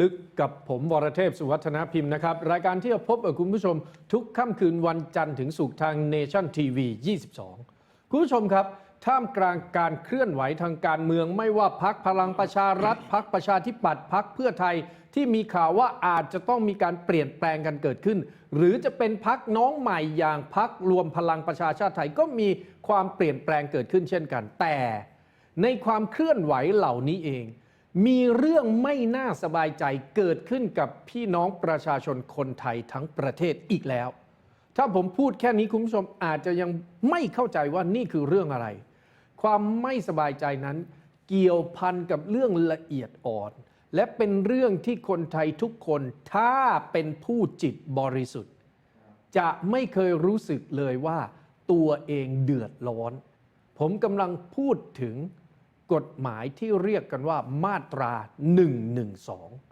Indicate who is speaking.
Speaker 1: ลึกกับผมวรเทพสุวัฒนพิมพ์นะครับ รายการที่จะพบกับคุณผู้ชมทุกค่ำคืนวันจันทร์ถึงศุกร์ทาง Nation TV 22 คุณผู้ชมครับ ท่ามกลางการเคลื่อนไหวทางการเมืองไม่ว่าพักพลังประชารัฐพักประชาธิปัตย์พักเพื่อไทยที่มีข่าวว่าอาจจะต้องมีการเปลี่ยนแปลงกันเกิดขึ้น หรือจะเป็นพักน้องใหม่อย่างพักรวมพลังประชาชาติไทยก็มีความเปลี่ยนแปลงเกิดขึ้นเช่นกัน แต่ในความเคลื่อนไหวเหล่านี้เอง มีเรื่องไม่น่าสบายใจเกิดขึ้นกับพี่น้องประชาชนคนไทยทั้งประเทศอีกแล้ว ถ้าผมพูดแค่นี้คุณผู้ชมอาจจะยังไม่เข้าใจว่านี่คือเรื่องอะไร ความไม่สบายใจนั้นเกี่ยวพันกับเรื่องละเอียดอ่อน และเป็นเรื่องที่คนไทยทุกคนถ้าเป็นผู้จิตบริสุทธิ์ จะไม่เคยรู้สึกเลยว่าตัวเองเดือดร้อน ผมกำลังพูดถึง กฎหมายที่เรียกกันว่ามาตรา 112